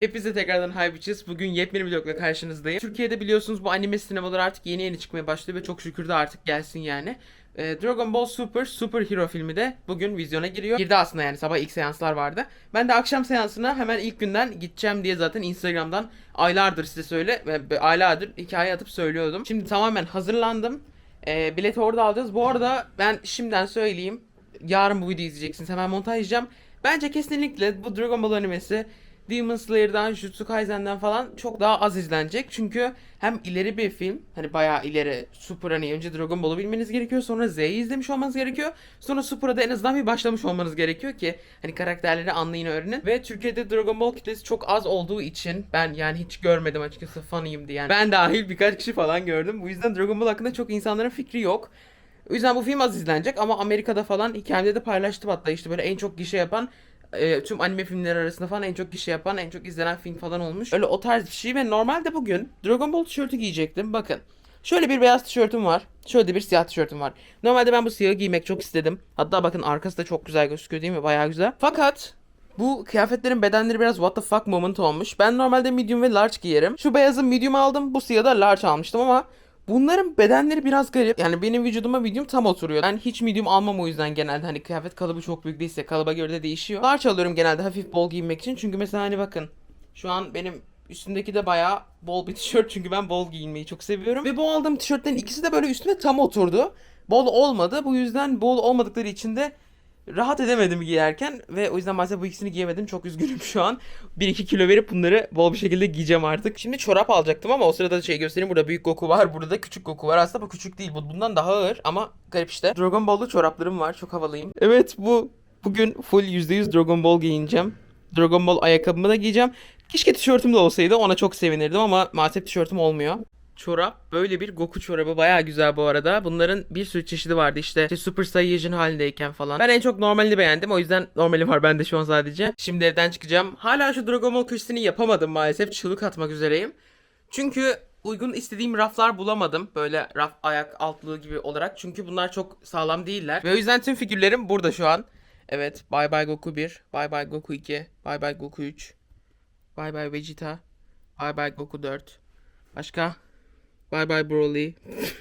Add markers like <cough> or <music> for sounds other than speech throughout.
Hepinize tekrardan Hi Bitches. Bugün yepyeni bir vlogla karşınızdayım. Türkiye'de biliyorsunuz bu anime sinemaları artık yeni yeni çıkmaya başlıyor ve çok şükür de artık gelsin yani. Ee, Dragon Ball Super Super Hero filmi de bugün vizyona giriyor. Girdi aslında yani sabah ilk seanslar vardı. Ben de akşam seansına hemen ilk günden gideceğim diye zaten Instagram'dan aylardır size söyle ve aylardır hikaye atıp söylüyordum. Şimdi tamamen hazırlandım. Ee, bileti orada alacağız. Bu arada ben şimdiden söyleyeyim. Yarın bu videoyu izleyeceksiniz. Hemen montajlayacağım. Bence kesinlikle bu Dragon Ball animesi Demon Slayer'dan, Jujutsu Kaisen'den falan çok daha az izlenecek. Çünkü hem ileri bir film, hani bayağı ileri Super hani önce Dragon Ball'u bilmeniz gerekiyor. Sonra Z'yi izlemiş olmanız gerekiyor. Sonra Super'a en azından bir başlamış olmanız gerekiyor ki hani karakterleri anlayın öğrenin. Ve Türkiye'de Dragon Ball kitlesi çok az olduğu için ben yani hiç görmedim açıkçası fanıyım diyen. Ben dahil birkaç kişi falan gördüm. Bu yüzden Dragon Ball hakkında çok insanların fikri yok. O yüzden bu film az izlenecek ama Amerika'da falan hikayemde de paylaştım hatta işte böyle en çok gişe yapan e, tüm anime filmleri arasında falan en çok gişe yapan en çok izlenen film falan olmuş. Öyle o tarz bir şey ve normalde bugün Dragon Ball tişörtü giyecektim. Bakın şöyle bir beyaz tişörtüm var. Şöyle bir siyah tişörtüm var. Normalde ben bu siyahı giymek çok istedim. Hatta bakın arkası da çok güzel gözüküyor değil mi? Bayağı güzel. Fakat bu kıyafetlerin bedenleri biraz what the fuck moment olmuş. Ben normalde medium ve large giyerim. Şu beyazı medium aldım. Bu siyahı da large almıştım ama Bunların bedenleri biraz garip. Yani benim vücuduma medium tam oturuyor. Ben hiç medium almam o yüzden genelde. Hani kıyafet kalıbı çok büyük değilse kalıba göre de değişiyor. Large alıyorum genelde hafif bol giyinmek için. Çünkü mesela hani bakın. Şu an benim üstündeki de bayağı bol bir tişört. <laughs> Çünkü ben bol giyinmeyi çok seviyorum. Ve bu aldığım tişörtlerin ikisi de böyle üstüme tam oturdu. Bol olmadı. Bu yüzden bol olmadıkları için de rahat edemedim giyerken ve o yüzden maalesef bu ikisini giyemedim. Çok üzgünüm şu an. 1-2 kilo verip bunları bol bir şekilde giyeceğim artık. Şimdi çorap alacaktım ama o sırada şey göstereyim. Burada büyük Goku var. Burada da küçük Goku var. Aslında bu küçük değil. Bu bundan daha ağır ama garip işte. Dragon Ball'lu çoraplarım var. Çok havalıyım. Evet bu bugün full %100 Dragon Ball giyineceğim. Dragon Ball ayakkabımı da giyeceğim. Keşke tişörtüm de olsaydı ona çok sevinirdim ama maalesef tişörtüm olmuyor. Çorap böyle bir Goku çorabı bayağı güzel bu arada. Bunların bir sürü çeşidi vardı işte, işte Super Saiyajin halindeyken falan. Ben en çok normalini beğendim o yüzden normali var bende şu an sadece. Şimdi evden çıkacağım. Hala şu Dragon Ball köşesini yapamadım maalesef. Çığlık atmak üzereyim. Çünkü uygun istediğim raflar bulamadım. Böyle raf ayak altlığı gibi olarak. Çünkü bunlar çok sağlam değiller. Ve o yüzden tüm figürlerim burada şu an. Evet. Bye bye Goku 1. Bye bye Goku 2. Bye bye Goku 3. Bye bye Vegeta. Bye bye Goku 4. Başka? Bye bye Broly.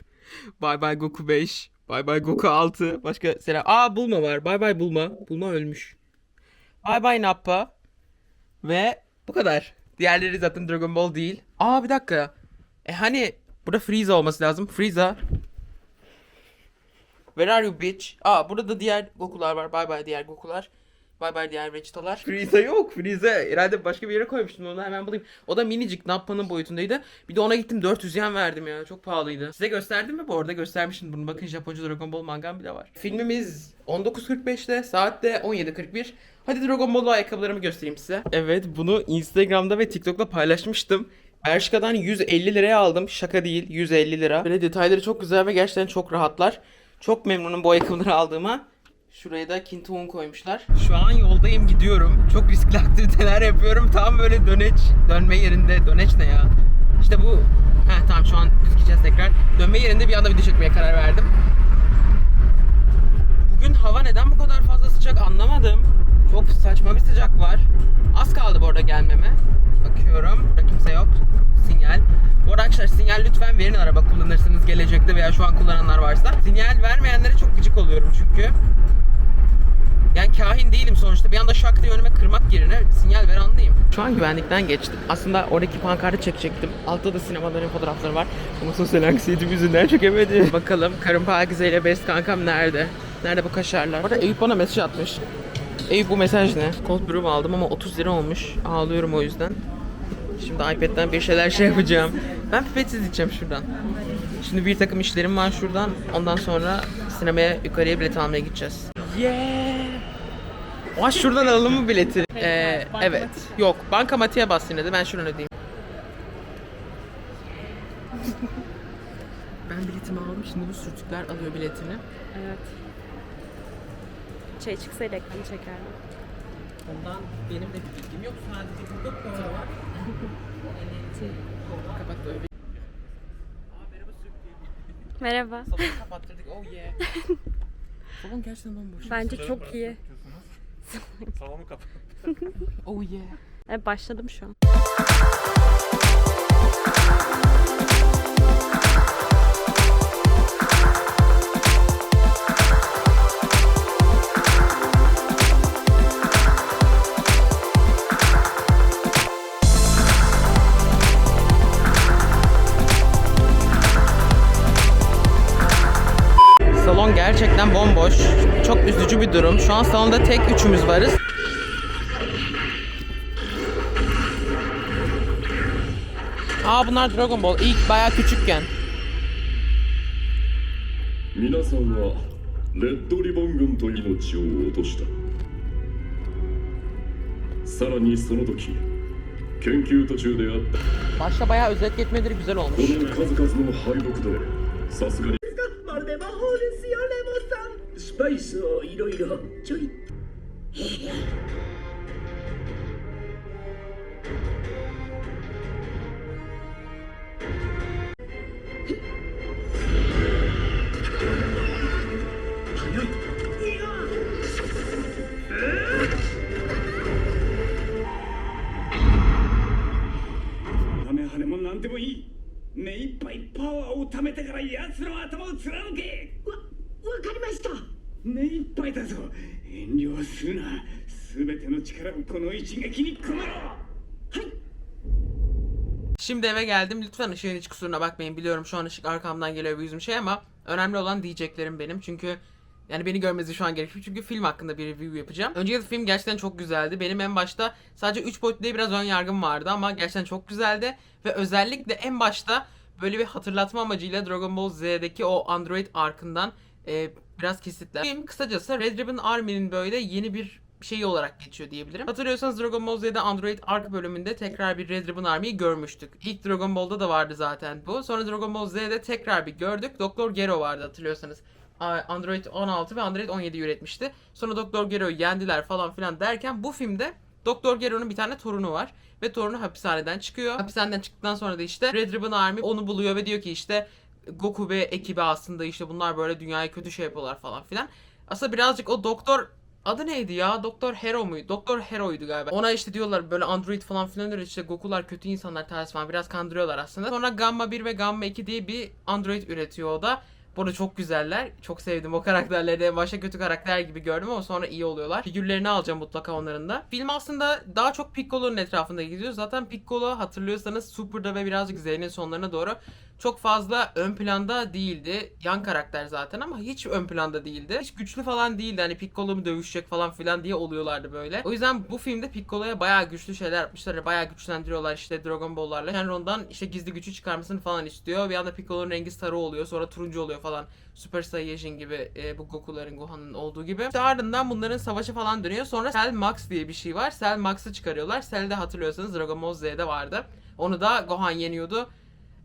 <laughs> bye bye Goku 5. Bye bye Goku 6. Başka selam. Aa Bulma var. Bye bye Bulma. Bulma ölmüş. Bye bye Nappa. Ve bu kadar. Diğerleri zaten Dragon Ball değil. Aa bir dakika. E hani burada Frieza olması lazım. Frieza. Where are you bitch? Aa burada da diğer Goku'lar var. Bye bye diğer Goku'lar. Bye bye diğer Vegeta'lar. Frieza yok. Frieza herhalde başka bir yere koymuştum. Onu hemen bulayım. O da minicik Nappa'nın boyutundaydı. Bir de ona gittim 400 yen verdim ya. Çok pahalıydı. Size gösterdim mi bu arada? Göstermişim bunu. Bakın Japonca Dragon Ball mangam bile var. Filmimiz 19.45'te. Saat de 17.41. Hadi Dragon Ball'lu ayakkabılarımı göstereyim size. Evet bunu Instagram'da ve TikTok'ta paylaşmıştım. Bershka'dan 150 liraya aldım. Şaka değil 150 lira. Böyle detayları çok güzel ve gerçekten çok rahatlar. Çok memnunum bu ayakkabıları aldığıma. Şuraya da Kintoon koymuşlar. Şu an yoldayım gidiyorum. Çok riskli <laughs> aktiviteler yapıyorum. Tam böyle döneç, dönme yerinde. Döneç ne ya? İşte bu. Heh tamam şu an düz gideceğiz tekrar. Dönme yerinde bir anda video çekmeye karar verdim. Bugün hava neden bu kadar fazla sıcak anlamadım. Çok saçma bir sıcak var. Az kaldı bu arada gelmeme. Bakıyorum. Burada kimse yok. Sinyal. Bu arkadaşlar sinyal lütfen verin araba kullanırsınız gelecekte veya şu an kullananlar varsa. Sinyal vermeyenlere çok gıcık oluyorum çünkü. Yani kahin değilim sonuçta. Bir anda şak diye önüme kırmak yerine sinyal ver anlayayım. Şu an güvenlikten geçtim. Aslında oradaki pankartı çekecektim. Altta da sinemaların fotoğrafları var. Ama sosyal anksiyetim yüzünden çekemedim. Bakalım karın Pakize ile best kankam nerede? Nerede bu kaşarlar? Orada Eyüp bana mesaj atmış. Eyüp bu mesaj ne? Cold brew aldım ama 30 lira olmuş. Ağlıyorum o yüzden. Şimdi iPad'den bir şeyler şey yapacağım. Ben pipetsiz içeceğim şuradan. Şimdi bir takım işlerim var şuradan. Ondan sonra sinemaya yukarıya bilet almaya gideceğiz. Yeah! Aa şuradan alalım mı bileti? Ee, evet. Yok. Bankamatiğe bas yine de. Ben şuradan ödeyeyim. <laughs> ben biletimi aldım. Şimdi bu sürtükler alıyor biletini. Evet. Şey çıksaydı ekranı çekerdim. Ondan benim de bir bilgim yok. Sadece burada para var. Merhaba. Salonu kapattırdık. Oh yeah. <laughs> Salon gerçekten bomboş. Bence çok iyi. <laughs> Salonu kapat. Oh yeah. Evet, başladım şu an. gerçekten bomboş. Çok üzücü bir durum. Şu an salonda tek üçümüz varız. Aa bunlar Dragon Ball. İlk bayağı küçükken. 皆さんはレッドリボン軍と命を落としたさらにその時研究途中であった Başta bayağı özet geçmeleri güzel olmuş. この数々の敗北でさすがに いろいろちょい。ダメはねも何でもいい。目いっぱいパワーを貯めてから奴の頭を貫け。わわかりました目いっぱいだぞ遠慮はするな全ての力をこの一撃に込めろ Şimdi eve geldim. Lütfen ışığın hiç kusuruna bakmayın. Biliyorum şu an ışık arkamdan geliyor bir yüzüm şey ama önemli olan diyeceklerim benim. Çünkü yani beni görmenizi şu an gerekiyor. Çünkü film hakkında bir review yapacağım. Önceki film gerçekten çok güzeldi. Benim en başta sadece 3 boyutlu diye biraz ön yargım vardı ama gerçekten çok güzeldi. Ve özellikle en başta böyle bir hatırlatma amacıyla Dragon Ball Z'deki o Android arkından e, biraz kesitler. Film kısacası Red Ribbon Army'nin böyle yeni bir şeyi olarak geçiyor diyebilirim. Hatırlıyorsanız Dragon Ball Z'de Android Arc bölümünde tekrar bir Red Ribbon Army'yi görmüştük. İlk Dragon Ball'da da vardı zaten bu. Sonra Dragon Ball Z'de tekrar bir gördük. Doktor Gero vardı hatırlıyorsanız. Android 16 ve Android 17 üretmişti. Sonra Doktor Gero'yu yendiler falan filan derken bu filmde Doktor Gero'nun bir tane torunu var. Ve torunu hapishaneden çıkıyor. Hapishaneden çıktıktan sonra da işte Red Ribbon Army onu buluyor ve diyor ki işte Goku ve ekibi aslında işte bunlar böyle dünyaya kötü şey yapıyorlar falan filan. Aslında birazcık o doktor adı neydi ya? Doktor Hero muydu? Doktor Hero'ydu galiba. Ona işte diyorlar böyle Android falan filan diyor işte Goku'lar kötü insanlar tarzı falan biraz kandırıyorlar aslında. Sonra Gamma 1 ve Gamma 2 diye bir Android üretiyor o da. Bu arada çok güzeller. Çok sevdim o karakterleri. Başta kötü karakter gibi gördüm ama sonra iyi oluyorlar. Figürlerini alacağım mutlaka onların da. Film aslında daha çok Piccolo'nun etrafında gidiyor. Zaten Piccolo hatırlıyorsanız Super'da ve birazcık Z'nin sonlarına doğru çok fazla ön planda değildi. Yan karakter zaten ama hiç ön planda değildi. Hiç güçlü falan değildi. Hani Piccolo mu dövüşecek falan filan diye oluyorlardı böyle. O yüzden bu filmde Piccolo'ya bayağı güçlü şeyler yapmışlar. Bayağı güçlendiriyorlar işte Dragon Ball'larla. Shenron'dan işte gizli gücü çıkarmasını falan istiyor. Bir anda Piccolo'nun rengi sarı oluyor. Sonra turuncu oluyor falan. Super Saiyajin gibi e, bu Goku'ların Gohan'ın olduğu gibi. İşte ardından bunların savaşı falan dönüyor. Sonra Cell Max diye bir şey var. Cell Max'ı çıkarıyorlar. Cell'de hatırlıyorsanız Dragon Ball Z'de vardı. Onu da Gohan yeniyordu.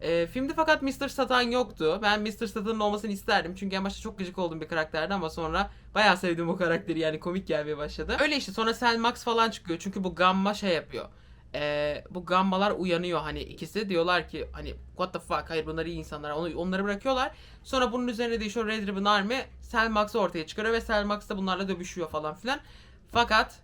E, filmde fakat Mr. Satan yoktu. Ben Mr. Satan'ın olmasını isterdim. Çünkü en başta çok gıcık olduğum bir karakterdi ama sonra bayağı sevdim o karakteri yani komik gelmeye başladı. Öyle işte sonra Cell Max falan çıkıyor. Çünkü bu Gamma şey yapıyor. E, bu Gammalar uyanıyor hani ikisi. Diyorlar ki hani what the fuck hayır bunlar iyi insanlar. Onu, onları bırakıyorlar. Sonra bunun üzerine de şu Red Ribbon Army Cell Max'ı ortaya çıkarıyor ve Cell Max da bunlarla dövüşüyor falan filan. Fakat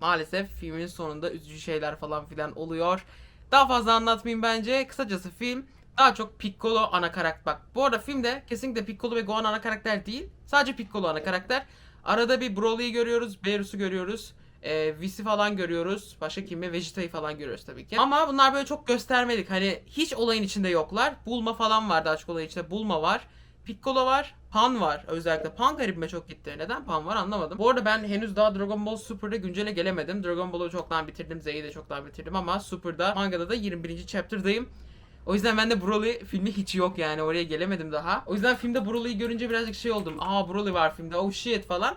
maalesef filmin sonunda üzücü şeyler falan filan oluyor. Daha fazla anlatmayayım bence. Kısacası film daha çok Piccolo ana karakter. Bak bu arada filmde kesinlikle Piccolo ve Gohan ana karakter değil. Sadece Piccolo ana karakter. Arada bir Broly'yi görüyoruz, Beerus'u görüyoruz. E, Whis'i falan görüyoruz. Başka kimi? Vegeta'yı falan görüyoruz tabii ki. Ama bunlar böyle çok göstermedik. Hani hiç olayın içinde yoklar. Bulma falan var daha çok olayın içinde. Bulma var. Piccolo var. Pan var. Özellikle Pan garibime çok gitti. Neden Pan var anlamadım. Bu arada ben henüz daha Dragon Ball Super'da güncele gelemedim. Dragon Ball'u çoktan bitirdim. Z'yi de çoktan bitirdim ama Super'da mangada da 21. chapter'dayım. O yüzden bende Broly filmi hiç yok yani oraya gelemedim daha. O yüzden filmde Broly'yi görünce birazcık şey oldum. Aa Broly var filmde oh shit falan.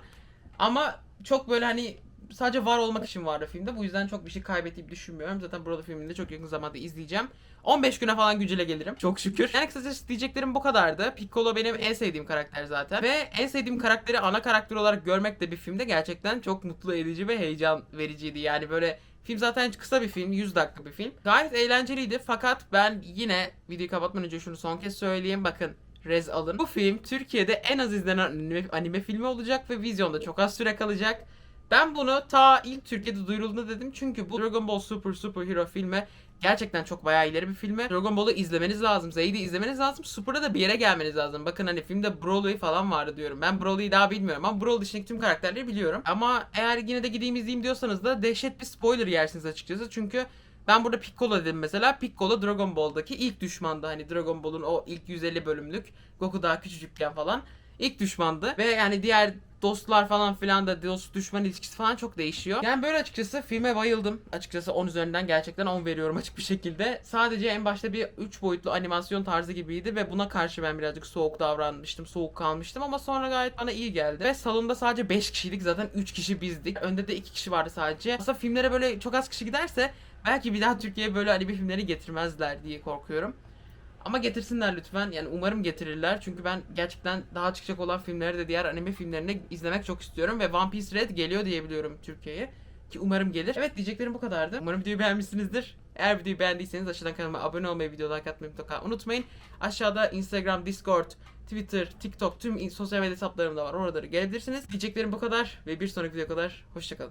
Ama çok böyle hani sadece var olmak için vardı filmde. Bu yüzden çok bir şey kaybettiğimi düşünmüyorum. Zaten Broly filmini de çok yakın zamanda izleyeceğim. 15 güne falan güncele gelirim. Çok şükür. Yani kısacası diyeceklerim bu kadardı. Piccolo benim en sevdiğim karakter zaten. Ve en sevdiğim karakteri ana karakter olarak görmek de bir filmde gerçekten çok mutlu edici ve heyecan vericiydi. Yani böyle Film zaten kısa bir film, 100 dakika bir film. Gayet eğlenceliydi fakat ben yine videoyu kapatmadan önce şunu son kez söyleyeyim. Bakın Rez alın. Bu film Türkiye'de en az izlenen anime, anime filmi olacak ve vizyonda çok az süre kalacak. Ben bunu ta ilk Türkiye'de duyurulduğunda dedim çünkü bu Dragon Ball Super Super Hero filmi gerçekten çok bayağı ileri bir filmi. Dragon Ball'u izlemeniz lazım. Z'yi izlemeniz lazım. Super'a da bir yere gelmeniz lazım. Bakın hani filmde Broly falan vardı diyorum. Ben Broly'yi daha bilmiyorum ama Broly dışındaki tüm karakterleri biliyorum. Ama eğer yine de gideyim izleyeyim diyorsanız da dehşet bir spoiler yersiniz açıkçası. Çünkü ben burada Piccolo dedim mesela. Piccolo Dragon Ball'daki ilk düşmandı. Hani Dragon Ball'un o ilk 150 bölümlük Goku daha küçücükken falan ilk düşmandı. Ve yani diğer dostlar falan filan da dost düşman ilişkisi falan çok değişiyor. Yani böyle açıkçası filme bayıldım. Açıkçası 10 üzerinden gerçekten 10 veriyorum açık bir şekilde. Sadece en başta bir 3 boyutlu animasyon tarzı gibiydi ve buna karşı ben birazcık soğuk davranmıştım. Soğuk kalmıştım ama sonra gayet bana iyi geldi. Ve salonda sadece 5 kişiydik. Zaten 3 kişi bizdik. Önde de 2 kişi vardı sadece. Aslında filmlere böyle çok az kişi giderse belki bir daha Türkiye'ye böyle anime filmleri getirmezler diye korkuyorum. Ama getirsinler lütfen. Yani umarım getirirler. Çünkü ben gerçekten daha çıkacak olan filmleri de diğer anime filmlerini izlemek çok istiyorum. Ve One Piece Red geliyor diye biliyorum Türkiye'ye. Ki umarım gelir. Evet diyeceklerim bu kadardı. Umarım videoyu beğenmişsinizdir. Eğer videoyu beğendiyseniz aşağıdan kanalıma abone olmayı, video like atmayı mutlaka unutmayın. Aşağıda Instagram, Discord, Twitter, TikTok tüm sosyal medya hesaplarım da var. Oraları gelebilirsiniz. Diyeceklerim bu kadar ve bir sonraki videoya kadar hoşçakalın.